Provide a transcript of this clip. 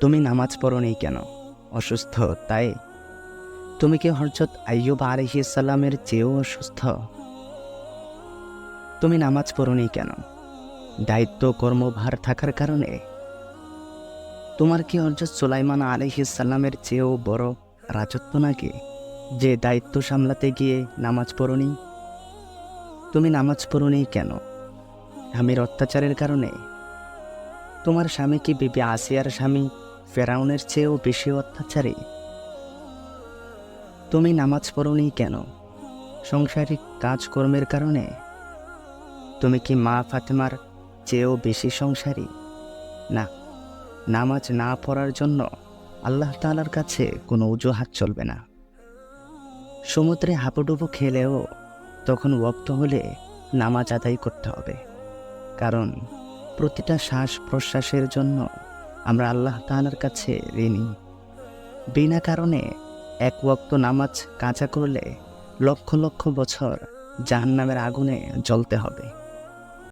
তুমি নামাজ পড়নি কেন? অসুস্থ, তাই? তুমি কি হরজত আইয়ুব আলহিসাল্লামের চেয়েও অসুস্থ? তুমি নামাজ পড়নি কেন? দায়িত্ব, কর্মভার থাকার কারণে? তোমার কি হরজত সুলাইমান আলহিসাল্লামের চেয়েও বড় রাজত্ব নাকি, যে দায়িত্ব সামলাতে গিয়ে নামাজ পড়নি তুমি নামাজ পড়নি কেন? স্বামীর অত্যাচারের কারণে? তোমার স্বামী কি বিবি আসিয়ার স্বামী ফেরাউনের চেয়েও বেশি অত্যাচারী। তুমি নামাজ পড়নি কেন? সংসারিক কাজকর্মের কারণে? তুমি কি মা ফাতেমার চেয়েও বেশি সংসারী? না, নামাজ না পড়ার জন্য আল্লাহ তাআলার কাছে কোনো অজুহাত চলবে না। সমুদ্রে হাঁপুডুবু খেলেও তখন ওক্ত হলে নামাজ আদায় করতে হবে। কারণ প্রতিটা শ্বাস প্রশ্বাসের জন্য আমরা আল্লাহ তাহানার কাছে ঋণী। বিনা কারণে এক ওক্ত নামাজ কাঁচা করলে লক্ষ লক্ষ বছর জাহান্নামের আগুনে জ্বলতে হবে।